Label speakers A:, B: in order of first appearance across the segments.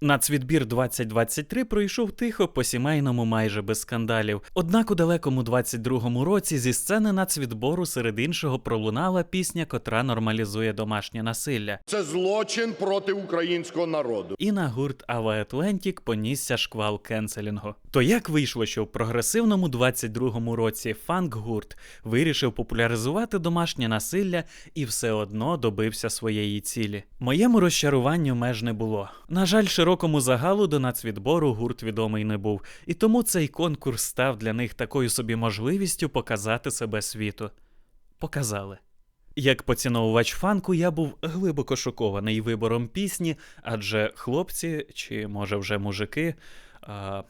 A: Нацвідбір 2023 пройшов тихо по сімейному майже без скандалів. Однак у далекому 22-му році зі сцени нацвідбору серед іншого пролунала пісня, котра нормалізує домашнє насилля.
B: Це злочин проти українського народу.
A: І на гурт Ава Атлантік понісся шквал кенселінгу. То як вийшло, що в прогресивному 22-му році фанк-гурт вирішив популяризувати домашнє насилля і все одно добився своєї цілі? Моєму розчаруванню меж не було. На жаль, широкому загалу до нацвідбору гурт відомий не був, і тому цей конкурс став для них такою собі можливістю показати себе світу. Показали. Як поціновувач фанку, я був глибоко шокований вибором пісні, адже хлопці, чи може вже мужики. А,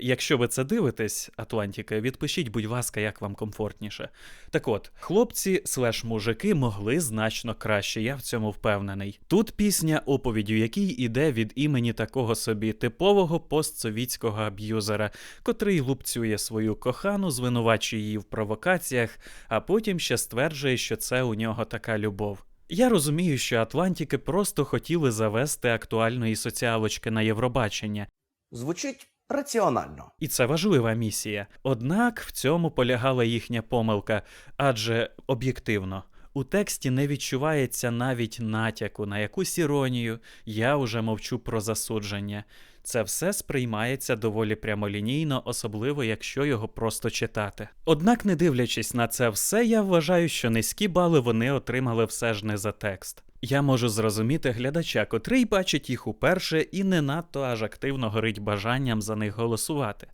A: Якщо ви це дивитесь, Атлантіка, відпишіть, будь ласка, як вам комфортніше. Так от, хлопці слеш мужики могли значно краще, я в цьому впевнений. Тут пісня, оповіддю якій іде від імені такого собі типового постсовітського аб'юзера, котрий лупцює свою кохану, звинувачує її в провокаціях, а потім ще стверджує, що це у нього така любов. Я розумію, що Атлантіки просто хотіли завести актуальної соціалочки на Євробачення,
C: Звучить раціонально.
A: і це важлива місія. Однак в цьому полягала їхня помилка, адже об'єктивно. У тексті не відчувається навіть натяку на якусь іронію, я уже мовчу про засудження. Це все сприймається доволі прямолінійно, особливо якщо його просто читати. Однак, не дивлячись на це все, я вважаю, що низькі бали вони отримали все ж не за текст. Я можу зрозуміти глядача, котрий бачить їх уперше і не надто аж активно горить бажанням за них голосувати.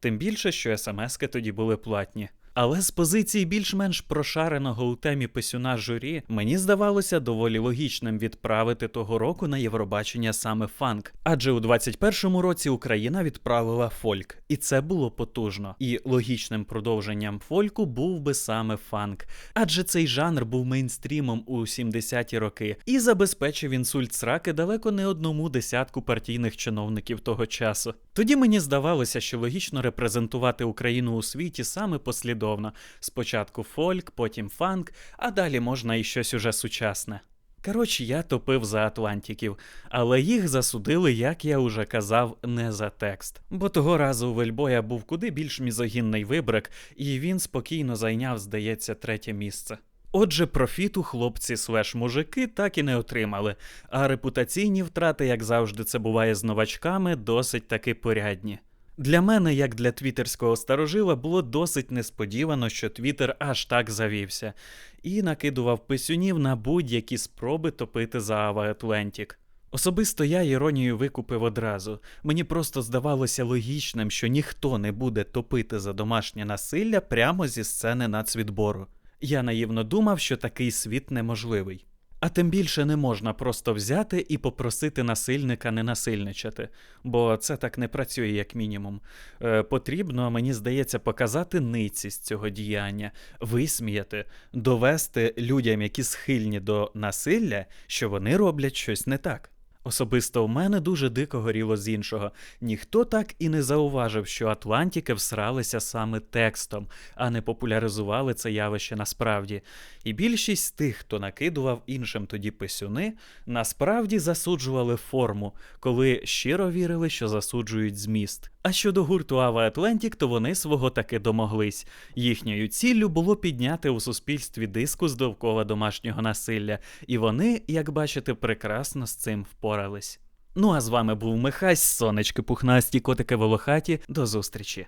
A: Тим більше, що смски тоді були платні. Але з позиції більш-менш прошареного у темі писюна журі, мені здавалося доволі логічним відправити того року на Євробачення саме фанк. Адже у 21-му році Україна відправила фольк, і це було потужно. І логічним продовженням фольку був би саме фанк. Адже цей жанр був мейнстрімом у 70-ті роки і забезпечив інсульт сраки далеко не одному десятку партійних чиновників того часу. Тоді мені здавалося, що логічно репрезентувати Україну у світі саме послідовно. Спочатку фольк, потім фанк, а далі можна і щось уже сучасне. Коротше, я топив за Атлантиків, але їх засудили, як я уже казав, не за текст. Бо того разу у Вельбоя був куди більш мізогінний вибрик, і він спокійно зайняв, здається, третє місце. Отже, профіту хлопці слеш мужики так і не отримали, а репутаційні втрати, як завжди це буває з новачками, досить таки порядні. Для мене, як для твіттерського старожила, було досить несподівано, що Твіттер аж так завівся, і накидував писюнів на будь-які спроби топити за Ава Атлантік. Особисто я іронію викупив одразу. Мені просто здавалося логічним, що ніхто не буде топити за домашнє насилля прямо зі сцени нацвідбору. Я наївно думав, що такий світ неможливий. А тим більше не можна просто взяти і попросити насильника не насильничати, бо це так не працює, як мінімум. Е, потрібно, мені здається, показати ницість цього діяння, висміяти, довести людям, які схильні до насилля, що вони роблять щось не так. Особисто у мене дуже дико горіло з іншого. Ніхто так і не зауважив, що Атлантіки всралися саме текстом, а не популяризували це явище насправді. І більшість тих, хто накидував іншим тоді писюни, насправді засуджували форму, коли щиро вірили, що засуджують зміст. А щодо гурту Ава Атлантік, то вони свого таки домоглись. Їхньою ціллю було підняти у суспільстві дискус довкола домашнього насилля, і вони, як бачите, прекрасно з цим впорались. Ну а з вами був Михась, сонечки пухнасті, котики волохаті. До зустрічі!